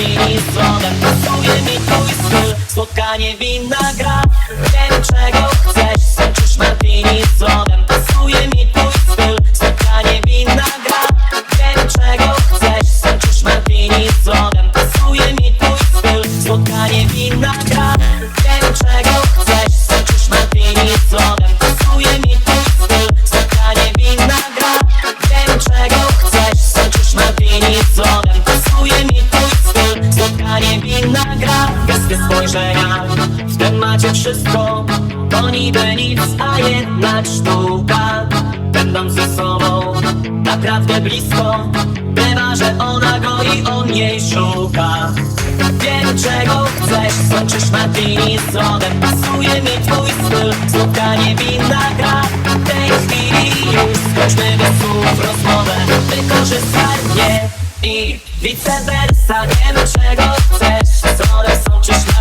lodem Pasuje mi twój styl. Spotkanie winna gra. Wiem czego chcesz. Sączysz martini z lodem Pasuje mi twój styl. Spotkanie winna gra. Wiem czego chcesz. Sączysz martini z lodem Pasuje mi twój styl. Spotkanie winna gra Winna gra. Gesty spojrzenia W tym macie wszystko. To niby nic, a jednak sztuka. Będąc ze sobą Naprawdę blisko. Bywa, że ona go i on jej szuka. Wiem czego chcesz, sączysz martini z lodem Pasuje mi twój styl, spotkanie winna gra. W tej chwili już skończmy bez słów rozmowę. Wykorzystaj mnie i vice versa Wiem czego chcesz, lodem sączysz ciało